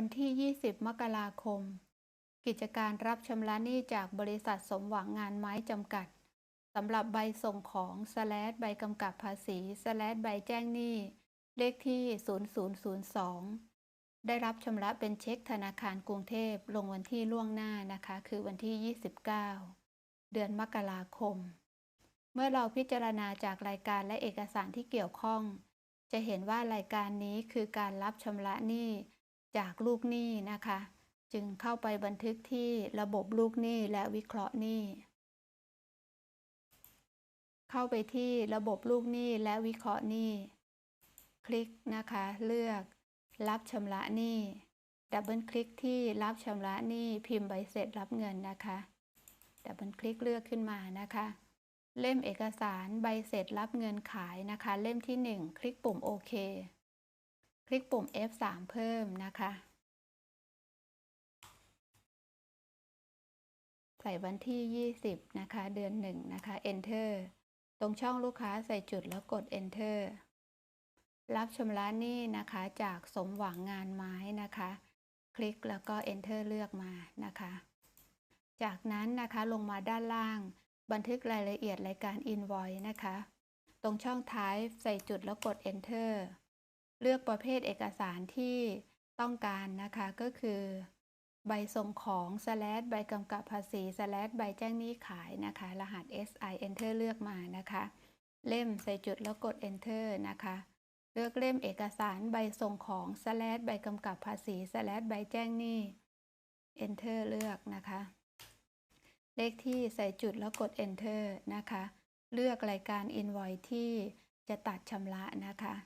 วันที่ 20 มกราคม กิจการรับชำระหนี้จากบริษัทสมหวังงานไม้จำกัดสำหรับใบส่งของสแลดใบกำกับภาษีสแลดใบแจ้งหนี้ เลขที่ 0002 ได้รับชำระเป็นเช็คธนาคารกรุงเทพลงวันที่ล่วงหน้านะคะ คือวันที่ 29 เดือนมกราคม เมื่อเราพิจารณาจากรายการและเอกสารที่เกี่ยวข้อง จะเห็นว่ารายการนี้คือการรับชำระหนี้ จากลูกหนี้นะคะ จึงเข้าไปบันทึกที่ระบบลูกหนี้และวิเคราะห์หนี้ เข้าไปที่ระบบลูกหนี้และวิเคราะห์หนี้ คลิกนะคะ เลือก รับชำระหนี้ ดับเบิลคลิกที่รับชำระหนี้พิมพ์ใบเสร็จรับเงินนะคะ ดับเบิลคลิกเลือกขึ้นมานะคะเล่มเอกสารใบเสร็จรับเงินขายนะคะ เล่มที่ 1 คลิกปุ่มโอเค คลิกปุ่ม F3 เพิ่มนะคะ ใส่วันที่ 20 นะคะ เดือน 1 นะคะ Enter ตรงช่องลูกค้าใส่จุดแล้วกด Enter รับชำระหนี้นะคะจากสมหวังงานไม้นะคะ คลิกแล้วก็ Enter เลือกมานะคะ จากนั้นนะคะลงมาด้านล่าง บันทึกรายละเอียดรายการ Invoice นะคะ ตรงช่องท้ายใส่จุดแล้วกด Enter เลือกประเภทเอกสารที่ต้องการนะคะก็คือ ใบส่งของสแลดใบกำกับภาษีสแลดใบแจ้งหนี้ขายนะคะ รหัส SI Enter เลือกมานะคะ เล่มใส่จุดแล้วกด Enter นะคะ เลือกเล่มเอกสารใบส่งของสแลดใบกำกับภาษีสแลดใบแจ้งหนี้ Enter เลือกนะคะ เลขที่ใส่จุดแล้วกด Enter นะคะ เลือกรายการ Invoice ที่จะตัดชำระนะคะ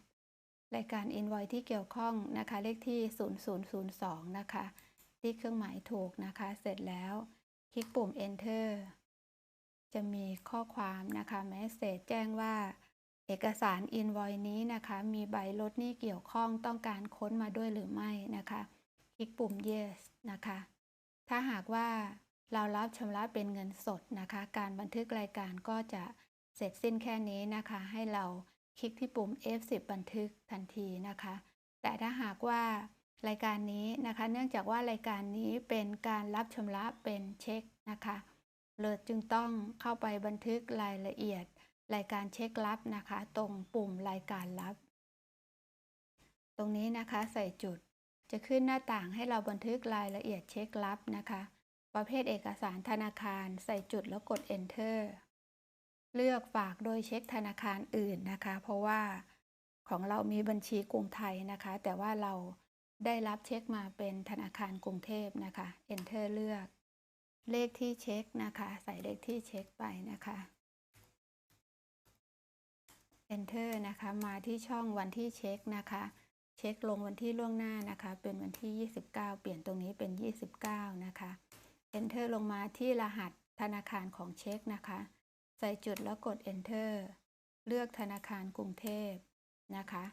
รายการ Invoice ที่เกี่ยวข้องนะคะ เลขที่ 0002 นะคะ ที่เครื่องหมายถูกนะคะ เสร็จแล้ว คลิกปุ่ม Enter จะมีข้อความนะคะ Message แจ้งว่า เอกสาร Invoice นี้นะคะ มีใบลดหนี้เกี่ยวข้องต้องการค้นมาด้วยหรือไม่นะคะ คลิกปุ่ม Yes นะคะ ถ้าหากว่าเรารับชำระเป็นเงินสดนะคะ การบันทึกรายการก็จะเสร็จสิ้นแค่นี้นะคะ ให้เรา คลิกที่ปุ่ม F10 บันทึกทันทีนะคะ แต่ถ้าหากว่ารายการนี้นะคะ เนื่องจากว่ารายการนี้เป็นการรับชำระเป็นเช็คนะคะเราจึงต้องเข้าไปบันทึกรายละเอียด รายการเช็ครับนะคะ ตรงปุ่มรายการรับ ตรงนี้นะคะใส่จุดจะขึ้นหน้าต่างให้เราบันทึกรายละเอียดเช็ครับนะคะ ประเภทเอกสารธนาคาร ใส่จุดแล้วกด Enter เลือกฝากโดยเช็คธนาคารอื่นนะคะ เพราะว่าของเรามีบัญชีกรุงไทยนะคะ แต่ว่าเราได้รับเช็คมาเป็นธนาคารกรุงเทพนะคะ Enter เลือก เลขที่เช็คนะคะ ใส่เลขที่เช็คไปนะคะ Enter นะคะ มาที่ช่องวันที่เช็คนะคะ เช็คลงวันที่ล่วงหน้านะคะ เป็นวันที่ 29 เปลี่ยนตรงนี้เป็น 29 นะคะ Enter ลงมาที่รหัสธนาคารของเช็คนะคะ ใส่จุดแล้วกด Enter เลือกธนาคารกรุงเทพนะคะ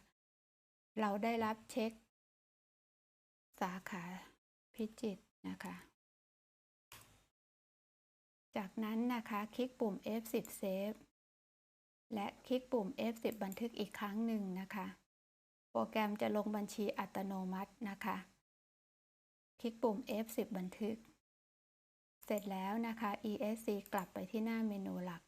เราได้รับเช็ค สาขาพิจิตรนะคะ จากนั้นนะคะคลิกปุ่ม F10 Save และคลิกปุ่ม F10 บันทึกอีกครั้งหนึ่งนะคะ โปรแกรมจะลงบัญชีอัตโนมัตินะคะ คลิกปุ่ม F10 บันทึก เสร็จแล้วนะคะ ESC กลับไปที่หน้าเมนูหลัก